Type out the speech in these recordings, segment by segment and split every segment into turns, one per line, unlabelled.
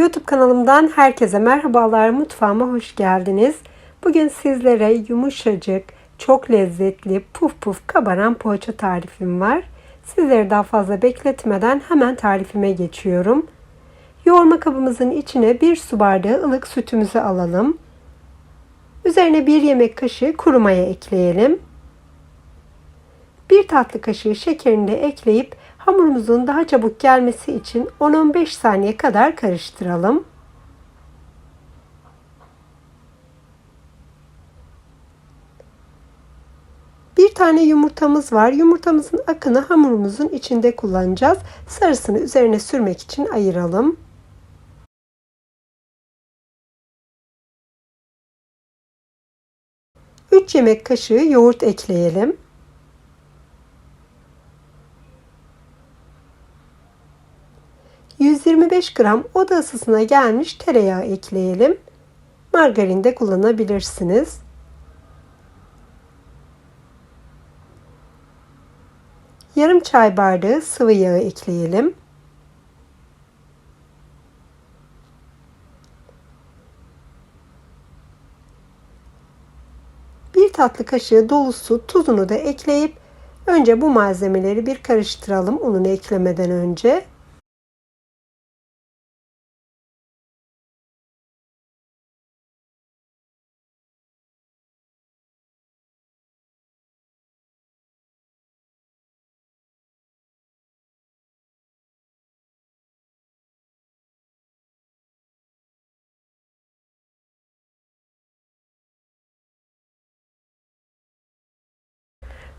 YouTube kanalımdan herkese merhabalar. Mutfağıma hoş geldiniz. Bugün sizlere yumuşacık, çok lezzetli, puf puf kabaran poğaça tarifim var. Sizleri daha fazla bekletmeden hemen tarifime geçiyorum. Yoğurma kabımızın içine bir su bardağı ılık sütümüzü alalım. Üzerine bir yemek kaşığı kuru maya ekleyelim. Bir tatlı kaşığı şekerini de ekleyip hamurumuzun daha çabuk gelmesi için 10-15 saniye kadar karıştıralım. Bir tane yumurtamız var. Yumurtamızın akını hamurumuzun içinde kullanacağız. Sarısını üzerine sürmek için ayıralım. Yemek kaşığı yoğurt ekleyelim. 125 gram oda ısısına gelmiş tereyağı ekleyelim. Margarin de kullanabilirsiniz. Yarım çay bardağı sıvı yağı ekleyelim. Bir tatlı kaşığı dolusu tuzunu da ekleyip önce bu malzemeleri bir karıştıralım ununu eklemeden önce.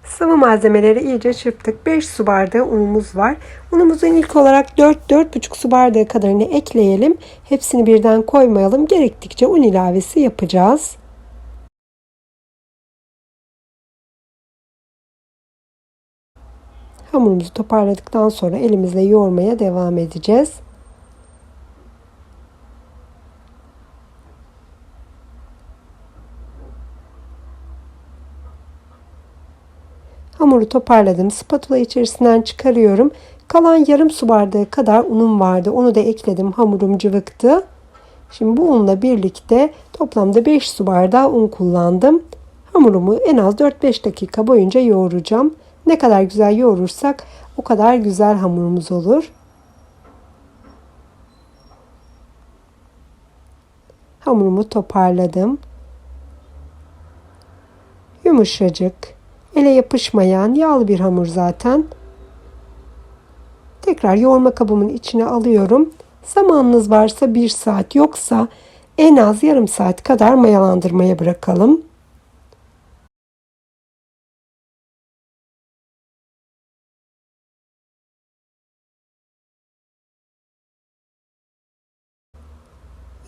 Sıvı malzemeleri iyice çırptık. 5 su bardağı unumuz var. Unumuzun ilk olarak 4-4,5 su bardağı kadarını ekleyelim. Hepsini birden koymayalım. Gerektikçe un ilavesi yapacağız. Hamurumuzu toparladıktan sonra elimizle yoğurmaya devam edeceğiz. Hamuru toparladım. Spatula içerisinden çıkarıyorum. Kalan yarım su bardağı kadar unum vardı. Onu da ekledim. Hamurum cıvıktı. Şimdi bu unla birlikte toplamda 5 su bardağı un kullandım. Hamurumu en az 4-5 dakika boyunca yoğuracağım. Ne kadar güzel yoğurursak o kadar güzel hamurumuz olur. Hamurumu toparladım. Yumuşacık, ele yapışmayan yağlı bir hamur zaten. Tekrar yoğurma kabımın içine alıyorum. Zamanınız varsa bir saat yoksa en az yarım saat kadar mayalandırmaya bırakalım.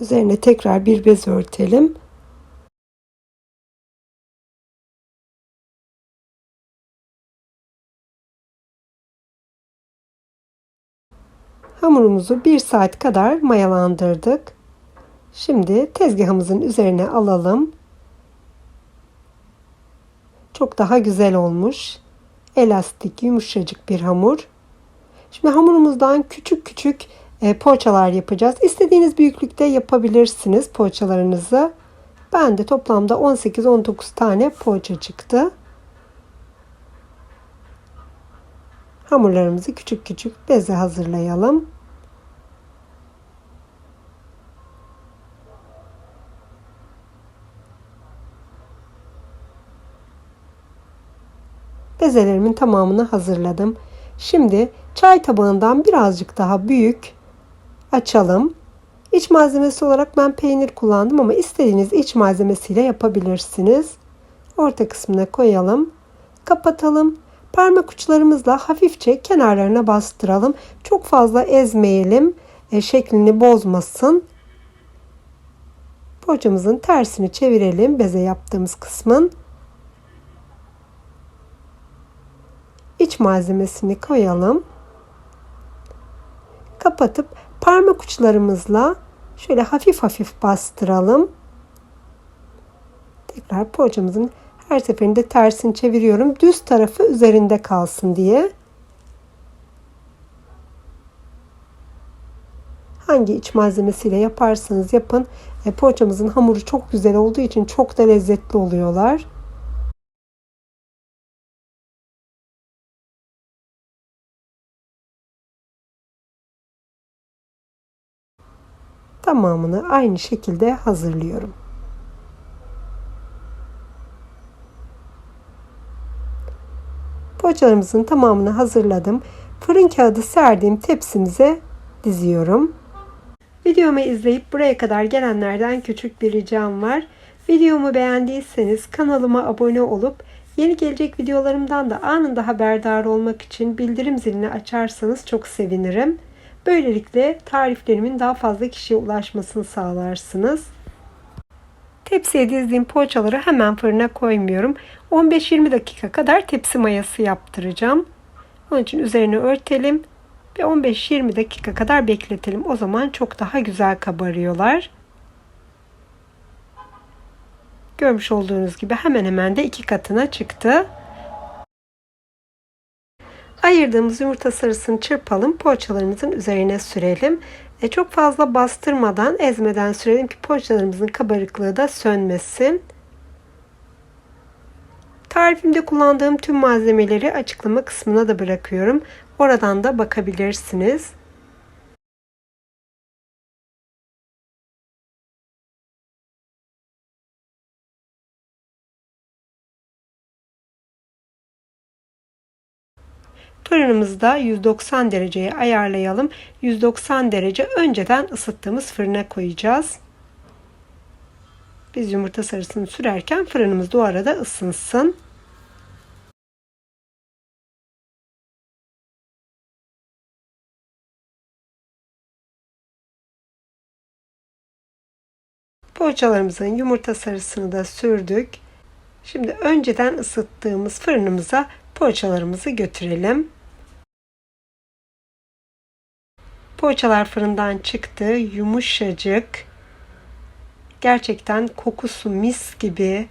Üzerine tekrar bir bez örtelim. Hamurumuzu bir saat kadar mayalandırdık. Şimdi tezgahımızın üzerine alalım. Çok daha güzel olmuş. Elastik, yumuşacık bir hamur. Şimdi hamurumuzdan küçük küçük e, poğaçalar yapacağız. İstediğiniz büyüklükte yapabilirsiniz poğaçalarınızı. Ben de toplamda 18-19 tane poğaça çıktı. Hamurlarımızı küçük küçük beze hazırlayalım. Bezelerimin tamamını hazırladım. Şimdi çay tabağından birazcık daha büyük açalım. İç malzemesi olarak ben peynir kullandım ama istediğiniz iç malzemesiyle yapabilirsiniz. Orta kısmına koyalım. Kapatalım. Parmak uçlarımızla hafifçe kenarlarına bastıralım. Çok fazla ezmeyelim. E, şeklini bozmasın. Poğaçamızın tersini çevirelim. Beze yaptığımız kısmın. İç malzemesini koyalım. Kapatıp parmak uçlarımızla şöyle hafif hafif bastıralım. Tekrar poğaçamızın her seferinde tersini çeviriyorum. Düz tarafı üzerinde kalsın diye. Hangi iç malzemesiyle yaparsanız yapın. E, poğaçamızın hamuru çok güzel olduğu için çok da lezzetli oluyorlar. Tamamını aynı şekilde hazırlıyorum. Poğaçalarımızın tamamını hazırladım. Fırın kağıdı serdiğim tepsimize diziyorum. Videomu izleyip buraya kadar gelenlerden küçük bir ricam var. Videomu beğendiyseniz kanalıma abone olup yeni gelecek videolarımdan da anında haberdar olmak için bildirim zilini açarsanız çok sevinirim. Böylelikle tariflerimin daha fazla kişiye ulaşmasını sağlarsınız. Tepsiye dizdiğim poğaçaları hemen fırına koymuyorum. 15-20 dakika kadar tepsi mayası yaptıracağım. Onun için üzerine örtelim ve 15-20 dakika kadar bekletelim. O zaman çok daha güzel kabarıyorlar. Görmüş olduğunuz gibi hemen hemen de iki katına çıktı. Ayırdığımız yumurta sarısını çırpalım. Poğaçalarımızın üzerine sürelim. E, çok fazla bastırmadan, ezmeden sürelim ki poğaçalarımızın kabarıklığı da sönmesin. Tarifimde kullandığım tüm malzemeleri açıklama kısmına da bırakıyorum. Oradan da bakabilirsiniz. Fırınımızı da 190 dereceye ayarlayalım. 190 derece önceden ısıttığımız fırına koyacağız. Biz yumurta sarısını sürerken fırınımız bu arada ısınsın. Poğaçalarımızın yumurta sarısını da sürdük. Şimdi önceden ısıttığımız fırınımıza poğaçalarımızı götürelim. Poğaçalar fırından çıktı. Yumuşacık. Gerçekten kokusu mis gibi.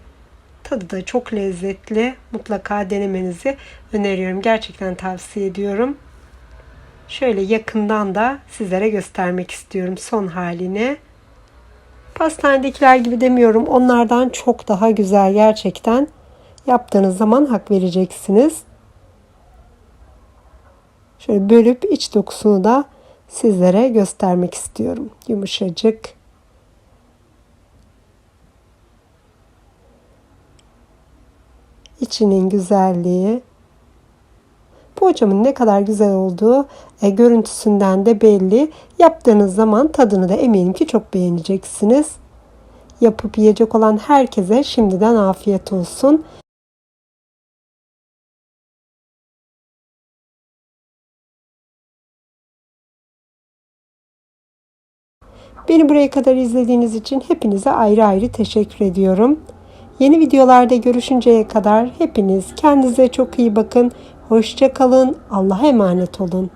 Tadı da çok lezzetli. Mutlaka denemenizi öneriyorum. Gerçekten tavsiye ediyorum. Şöyle yakından da sizlere göstermek istiyorum son halini. Pastanedekiler gibi demiyorum. Onlardan çok daha güzel gerçekten. Yaptığınız zaman hak vereceksiniz. Şöyle bölüp iç dokusunu da sizlere göstermek istiyorum. Yumuşacık. İçinin güzelliği. Poğaçamın ne kadar güzel olduğu e, görüntüsünden de belli. Yaptığınız zaman tadını da eminim ki çok beğeneceksiniz. Yapıp yiyecek olan herkese şimdiden afiyet olsun. Beni buraya kadar izlediğiniz için hepinize ayrı ayrı teşekkür ediyorum. Yeni videolarda görüşünceye kadar hepiniz kendinize çok iyi bakın. Hoşça kalın. Allah'a emanet olun.